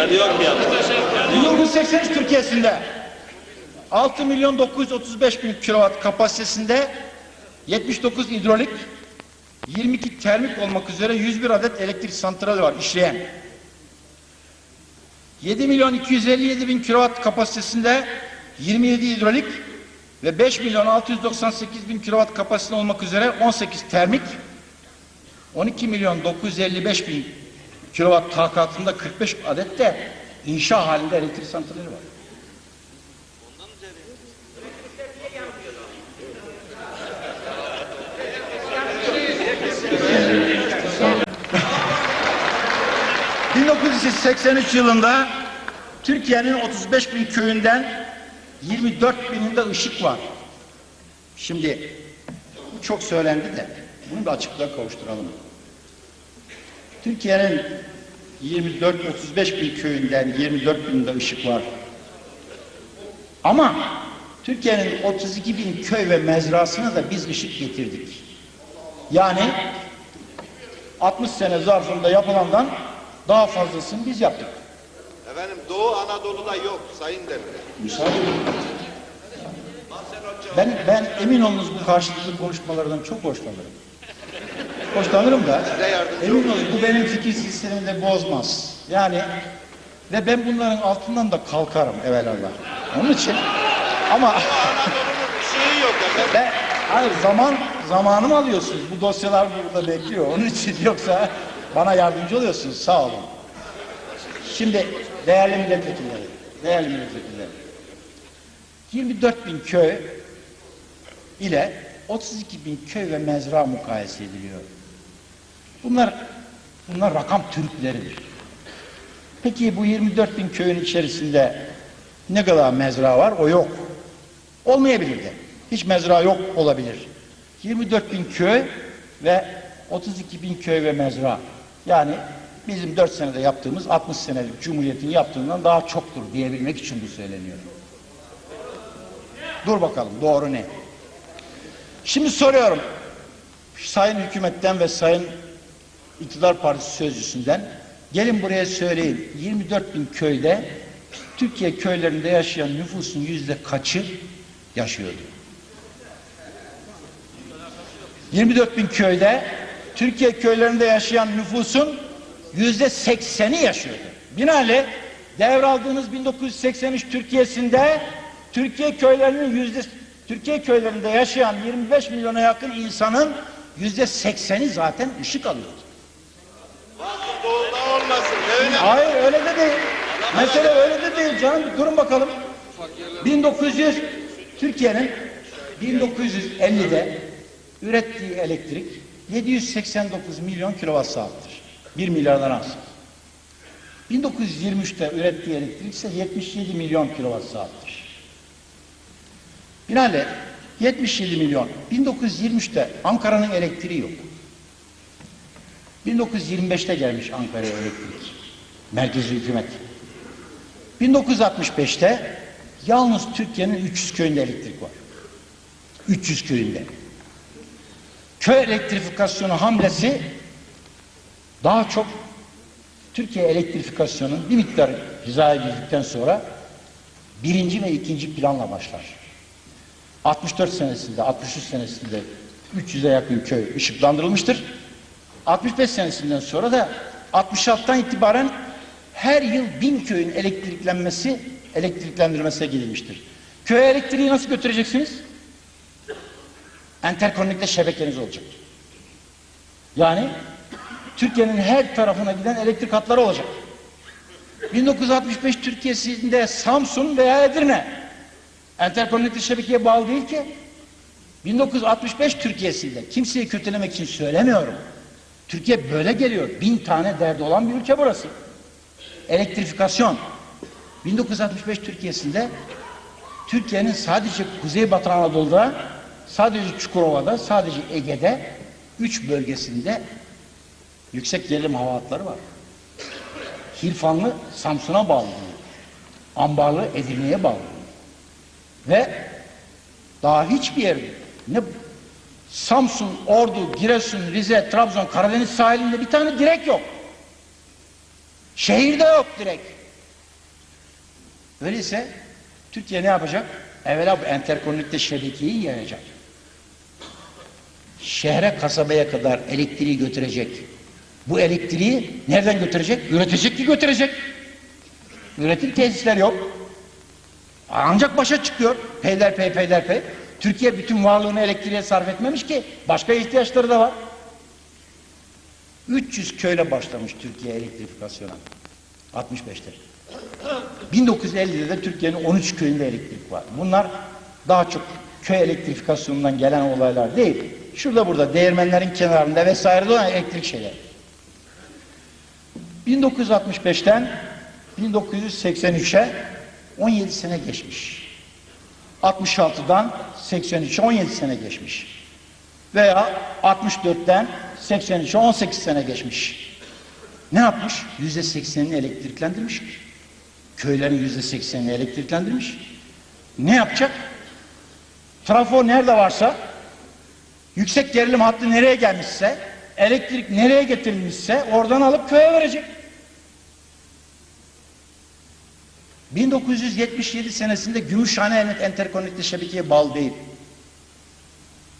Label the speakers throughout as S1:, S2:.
S1: Yanıyor mu yaptı?
S2: 1983 Türkiye'sinde 6 milyon 935 bin kilowatt kapasitesinde 79 hidrolik 22 termik olmak üzere 101 adet elektrik santrali var işleyen. 7 milyon 257 bin kilowatt kapasitesinde 27 hidrolik ve 5 milyon 698 bin kilowatt kapasiteli olmak üzere 18 termik 12 milyon 955 bin kilowatt takatında 45 adet de inşa halinde elektrik santrali var. ...1983 yılında Türkiye'nin 35 bin köyünden 24 bininde ışık var. Şimdi bu çok söylendi de bunu bir açıklığa kavuşturalım. Türkiye'nin 24-35 bin köyünden 24 binde ışık var. Ama Türkiye'nin 32 bin köy ve mezrasına da biz ışık getirdik. Yani 60 sene zarfında yapılandan daha fazlasını biz yaptık.
S3: Efendim Doğu Anadolu'da yok Sayın Demir.
S2: Müsaade edin. Ben, ben emin olunuz bu karşılıklı konuşmalardan çok hoşlanırım. Hoşlanırım da emin olun bu benim fikir sistemimi de bozmaz. Yani ve ben bunların altından da kalkarım evelallah. Onun için ama ben hayır zaman zamanımı alıyorsunuz. Bu dosyalar burada bekliyor. Onun için yoksa bana yardımcı oluyorsunuz. Sağ olun. Şimdi değerli milletvekilleri, değerli milletvekilleri. 24 bin köy ile 32 bin köy ve mezra mukayese ediliyor. Bunlar bunlar rakam türkleridir. Peki bu 24 bin köyün içerisinde ne kadar mezra var? O yok. Olmayabilir de. Hiç mezra yok olabilir. 24 bin köy ve 32 bin köy ve mezra. Yani bizim 4 senede yaptığımız 60 senelik Cumhuriyet'in yaptığından daha çoktur diyebilmek için bu söyleniyor. Dur bakalım doğru ne? Şimdi soruyorum. Sayın hükümetten ve sayın iktidar partisi sözcüsünden gelin buraya söyleyin. 24 bin köyde Türkiye köylerinde yaşayan nüfusun yüzde kaçı yaşıyordu? 24 bin köyde Türkiye köylerinde yaşayan nüfusun yüzde sekseni yaşıyordu. Binaenaleyh devraldığınız 1983 Türkiye'sinde Türkiye köylerinin yüzde Türkiye köylerinde yaşayan 25 milyona yakın insanın yüzde sekseni zaten ışık alıyordu.
S3: Doğu'da olmasın. Öyle
S2: Hayır öyle de değil. Mesele öyle de değil canım. Durun bakalım. 1900 Türkiye'nin 1950'de ürettiği elektrik 789 milyon kilowatt saattir. 1 milyardan az. 1923'te ürettiği elektrik ise 77 milyon kilowatt saattir. Binaenaleyh 77 milyon. 1923'te Ankara'nın elektriği yok. 1925'te gelmiş Ankara'ya elektrik. Merkezi hükümet. 1965'te yalnız Türkiye'nin 300 köyünde elektrik var. 300 köyünde. Köy elektrifikasyonu hamlesi daha çok Türkiye elektrifikasyonun bir miktar hizaya girdikten sonra birinci ve ikinci planla başlar. 64 senesinde, 63 senesinde 300'e yakın köy ışıklandırılmıştır. 65 senesinden sonra da 66'tan itibaren her yıl bin köyün elektriklenmesi, elektriklendirmesine gidilmiştir. Köye elektriği nasıl götüreceksiniz? Enterkonnekte şebekeniz olacak. Yani Türkiye'nin her tarafına giden elektrik hatları olacak. 1965 Türkiye'sinde Samsun veya Edirne enterkonnekte şebekeye bağlı değil ki. 1965 Türkiye'sinde kimseyi kötülemek için söylemiyorum. Türkiye böyle geliyor. Bin tane derdi olan bir ülke burası. Elektrifikasyon. 1965 Türkiye'sinde Türkiye'nin sadece Kuzeybatı Anadolu'da, sadece Çukurova'da, sadece Ege'de üç bölgesinde yüksek gerilim hava hatları var. Hilfanlı Samsun'a bağlı. Ambarlı Edirne'ye bağlı. Ve daha hiçbir yer ne Samsun, Ordu, Giresun, Rize, Trabzon, Karadeniz sahilinde bir tane direk yok. Şehirde yok direk. Öyleyse Türkiye ne yapacak? Evvela bu enterkonekte şebekeyi yayacak. Şehre, kasabaya kadar elektriği götürecek. Bu elektriği nereden götürecek? Üretecek ki götürecek. Üretim tesisler yok. Ancak başa çıkıyor. Peyderpey peyderpey. Türkiye bütün varlığını elektriğe sarf etmemiş ki. Başka ihtiyaçları da var. 300 köyle başlamış Türkiye elektrifikasyona. 65'te. 1950'de de Türkiye'nin 13 köyünde elektrik var. Bunlar daha çok köy elektrifikasyonundan gelen olaylar değil. Şurada burada değirmenlerin kenarında vesaire olan elektrik şeyler. 1965'ten 1983'e 17 sene geçmiş. 66'dan 83'e 17 sene geçmiş. Veya 64'ten 83'e 18 sene geçmiş. Ne yapmış? Yüzde seksenini elektriklendirmiş. Köylerin yüzde seksenini elektriklendirmiş. Ne yapacak? Trafo nerede varsa, yüksek gerilim hattı nereye gelmişse, elektrik nereye getirilmişse oradan alıp köye verecek. 1977 senesinde Gümüşhane Elnet Enterkonekte şebekeye bağlı değil.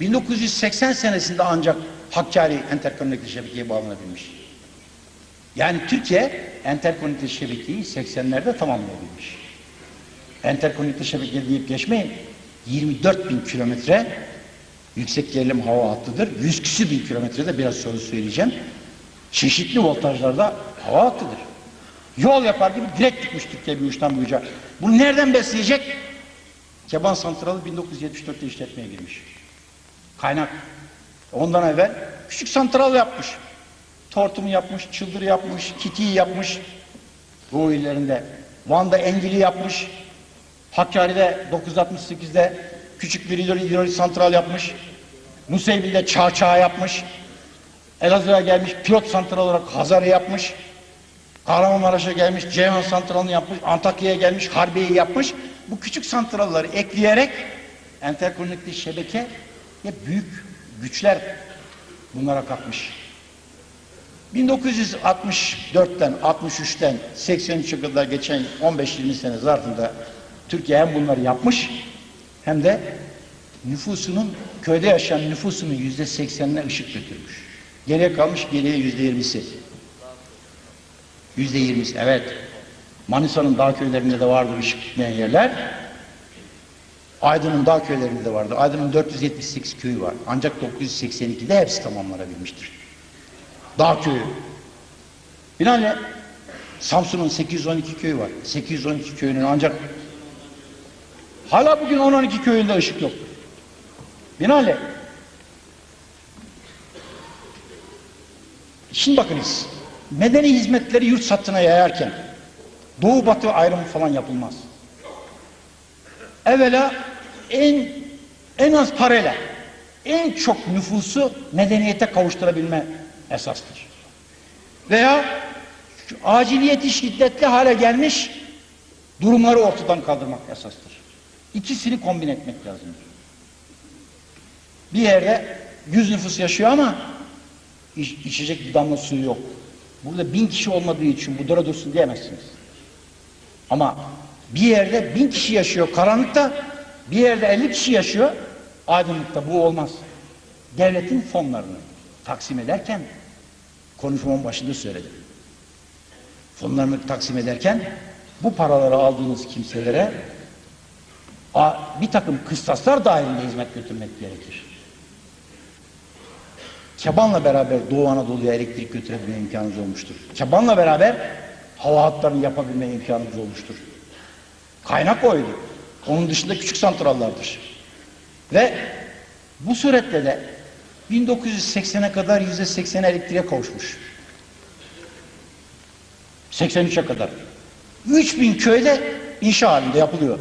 S2: 1980 senesinde ancak Hakkari Enterkonekte şebekeye bağlanabilmiş. Yani Türkiye enterkonekte şebekeyi 80'lerde tamamlayabilmiş. Enterkonekte şebeke deyip geçmeyin. 24 bin kilometre yüksek gerilim hava hattıdır. 100 küsür bin kilometrede biraz sonra söyleyeceğim. Çeşitli voltajlarda hava hattıdır. Yol yapar gibi direkt gitmiş Türkiye bir uçtan bir uca. Bunu nereden besleyecek? Keban Santralı 1974'te işletmeye girmiş. Kaynak. Ondan evvel küçük santral yapmış. Tortumu yapmış, çıldır yapmış, kitiyi yapmış. Doğu illerinde. Van'da Engili yapmış. Hakkari'de 968'de küçük bir hidrolik santral yapmış. Nusaybin'de Çağçağı yapmış. Elazığ'a gelmiş pilot santral olarak Hazar'ı yapmış. Kahramanmaraş'a gelmiş Ceyhan santralını yapmış. Antakya'ya gelmiş Harbiye'yi yapmış. Bu küçük santralları ekleyerek enterkonekte şebeke ve büyük güçler bunlara katmış. 1964'ten 63'ten 83'e kadar geçen 15-20 sene zarfında Türkiye hem bunları yapmış hem de nüfusunun köyde yaşayan nüfusunun yüzde seksenine ışık götürmüş. Geriye kalmış geriye yüzde yirmisi. Yüzde yirmisi evet. Manisa'nın dağ köylerinde de vardı ışık gitmeyen yerler. Aydın'ın dağ köylerinde de vardı. Aydın'ın 478 köyü var. Ancak 982'de hepsi tamamlanabilmiştir. Dağ köyü. Binaenle Samsun'un 812 köyü var. 812 köyünün ancak hala bugün 10-12 köyünde ışık yok. Binaenle şimdi bakınız medeni hizmetleri yurt satına yayarken doğu batı ayrımı falan yapılmaz. Evvela en en az parayla en çok nüfusu medeniyete kavuşturabilme esastır. Veya aciliyeti şiddetli hale gelmiş durumları ortadan kaldırmak esastır. İkisini kombin etmek lazımdır. Bir yerde yüz nüfus yaşıyor ama iç- içecek bir damla suyu yok. Burada bin kişi olmadığı için bu dura dursun diyemezsiniz. Ama bir yerde bin kişi yaşıyor karanlıkta, bir yerde elli kişi yaşıyor aydınlıkta. Bu olmaz. Devletin fonlarını taksim ederken konuşmamın başında söyledim. Fonlarını taksim ederken bu paraları aldığınız kimselere bir takım kıstaslar dahilinde hizmet götürmek gerekir. Keban'la beraber Doğu Anadolu'ya elektrik götürebilme imkanımız olmuştur. Keban'la beraber hava hatlarını yapabilme imkanımız olmuştur. Kaynak oydu. Onun dışında küçük santrallardır. Ve bu suretle de 1980'e kadar yüzde 80 elektriğe kavuşmuş. 83'e kadar. 3000 köyde inşa halinde yapılıyor.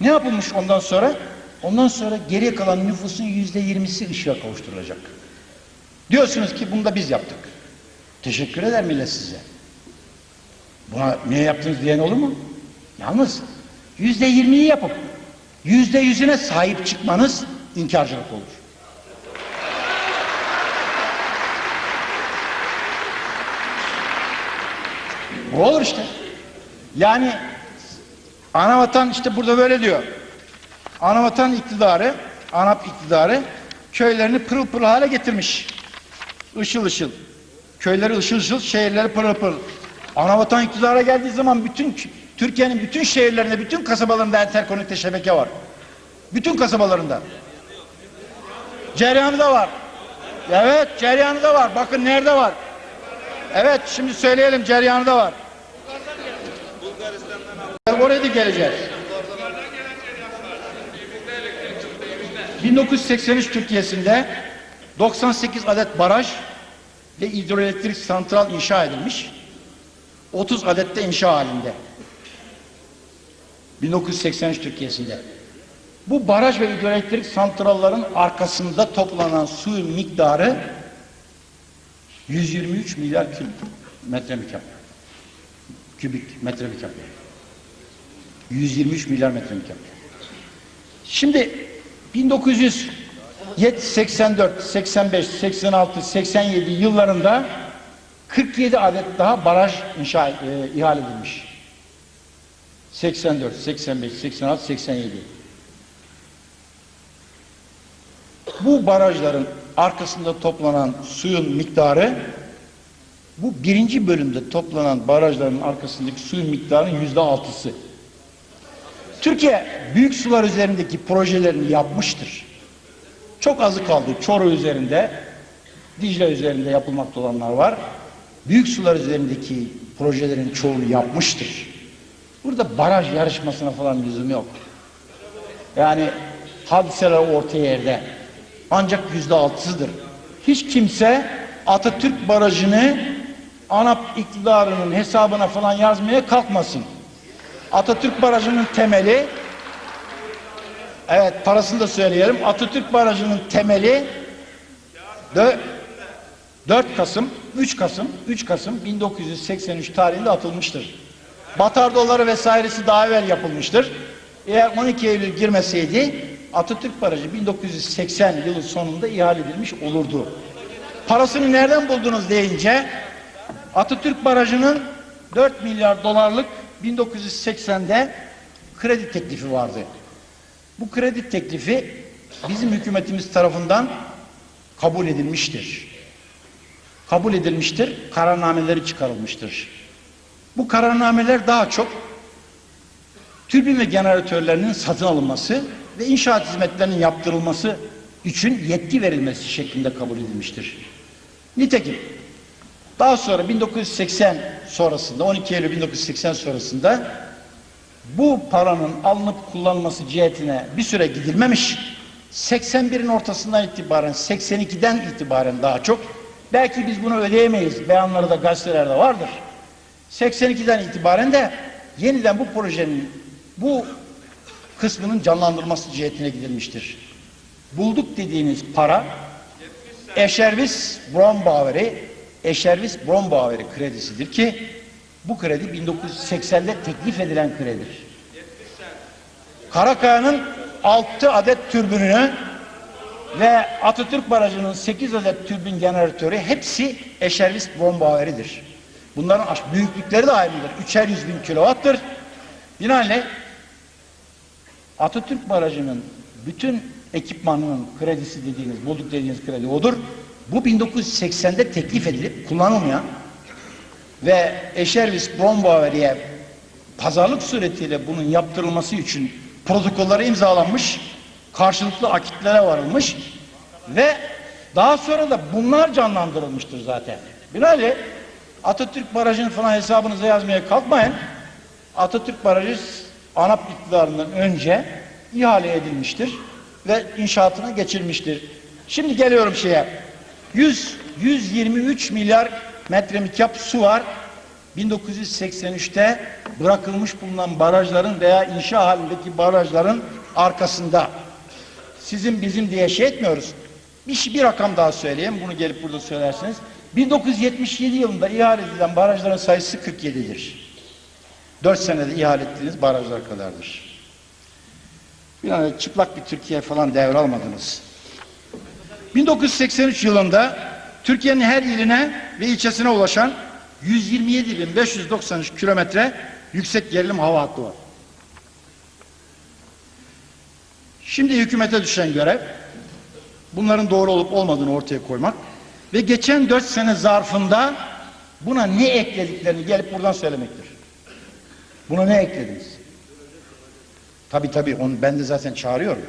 S2: Ne yapılmış ondan sonra? Ondan sonra geriye kalan nüfusun yüzde yirmisi ışığa kavuşturulacak. Diyorsunuz ki bunu da biz yaptık. Teşekkür eder millet size. Buna niye yaptınız diyen olur mu? Yalnız yüzde yirmiyi yapıp yüzde yüzüne sahip çıkmanız inkarcılık olur. Bu olur işte. Yani anavatan işte burada böyle diyor. Anavatan iktidarı, ANAP iktidarı köylerini pırıl pırıl hale getirmiş. Işıl ışıl. Köyleri ışıl ışıl, şehirleri pırıl pırıl. Anavatan iktidara geldiği zaman bütün Türkiye'nin bütün şehirlerinde, bütün kasabalarında enterkonekte şebeke var. Bütün kasabalarında. Cereyanı da var. Evet, cereyanı da var. Bakın nerede var? Evet, şimdi söyleyelim cereyanı da var. Oraya da geleceğiz. 1983 Türkiye'sinde 98 adet baraj ve hidroelektrik santral inşa edilmiş. 30 adet de inşa halinde. 1983 Türkiye'sinde. Bu baraj ve hidroelektrik santralların arkasında toplanan suyun miktarı 123 milyar kül metre mikap. Kübik metre mikap. 123 milyar metre mikap. Şimdi 1984, 85, 86, 87 yıllarında 47 adet daha baraj inşa e, ihale edilmiş. 84, 85, 86, 87. Bu barajların arkasında toplanan suyun miktarı bu birinci bölümde toplanan barajların arkasındaki suyun miktarının yüzde altısı. Türkiye büyük sular üzerindeki projelerini yapmıştır. Çok azı kaldı. Çoruh üzerinde, Dicle üzerinde yapılmakta olanlar var. Büyük sular üzerindeki projelerin çoğunu yapmıştır. Burada baraj yarışmasına falan lüzum yok. Yani hadiseler ortaya yerde. Ancak yüzde altısıdır. Hiç kimse Atatürk Barajı'nı ANAP iktidarının hesabına falan yazmaya kalkmasın. Atatürk Barajı'nın temeli evet parasını da söyleyelim. Atatürk Barajı'nın temeli dö- 4 Kasım 3 Kasım 3 Kasım 1983 tarihinde atılmıştır. Batar doları vesairesi daha evvel yapılmıştır. Eğer 12 Eylül girmeseydi Atatürk Barajı 1980 yılı sonunda ihale edilmiş olurdu. Parasını nereden buldunuz deyince Atatürk Barajı'nın 4 milyar dolarlık 1980'de kredi teklifi vardı. Bu kredi teklifi bizim hükümetimiz tarafından kabul edilmiştir. Kabul edilmiştir, kararnameleri çıkarılmıştır. Bu kararnameler daha çok türbin ve jeneratörlerinin satın alınması ve inşaat hizmetlerinin yaptırılması için yetki verilmesi şeklinde kabul edilmiştir. Nitekim daha sonra 1980 sonrasında 12 Eylül 1980 sonrasında bu paranın alınıp kullanılması cihetine bir süre gidilmemiş. 81'in ortasından itibaren 82'den itibaren daha çok belki biz bunu ödeyemeyiz beyanları da gazetelerde vardır. 82'den itibaren de yeniden bu projenin bu kısmının canlandırılması cihetine gidilmiştir. Bulduk dediğiniz para Eşervis Brombaver'i Eşervis Brombaver'i kredisidir ki bu kredi 1980'de teklif edilen kredidir. Karakaya'nın 6 adet türbününü ve Atatürk Barajı'nın 8 adet türbün jeneratörü hepsi Eşervis Brombaver'idir. Bunların büyüklükleri de aynıdır. Üçer yüz bin kilovattır. Binaenaleyh Atatürk Barajı'nın bütün ekipmanının kredisi dediğiniz, bulduk dediğiniz kredi odur. Bu 1980'de teklif edilip kullanılmayan ve Eşervis Brombauer'e pazarlık suretiyle bunun yaptırılması için protokolleri imzalanmış, karşılıklı akitlere varılmış ve daha sonra da bunlar canlandırılmıştır zaten. Binaenaleyh Atatürk Barajı'nın falan hesabınıza yazmaya kalkmayın. Atatürk Barajı ANAP iktidarından önce ihale edilmiştir ve inşaatına geçilmiştir. Şimdi geliyorum şeye. 100 123 milyar metre mikap su var. 1983'te bırakılmış bulunan barajların veya inşa halindeki barajların arkasında. Sizin bizim diye şey etmiyoruz. Bir, şey- bir rakam daha söyleyeyim. Bunu gelip burada söylersiniz. 1977 yılında ihale edilen barajların sayısı 47'dir. 4 senede ihale ettiğiniz barajlar kadardır. Bir an çıplak bir Türkiye falan devralmadınız. 1983 yılında Türkiye'nin her iline ve ilçesine ulaşan 127.593 kilometre yüksek gerilim hava hattı var. Şimdi hükümete düşen görev bunların doğru olup olmadığını ortaya koymak ve geçen dört sene zarfında buna ne eklediklerini gelip buradan söylemektir. Buna ne eklediniz? Tabi tabi onu ben de zaten çağırıyorum.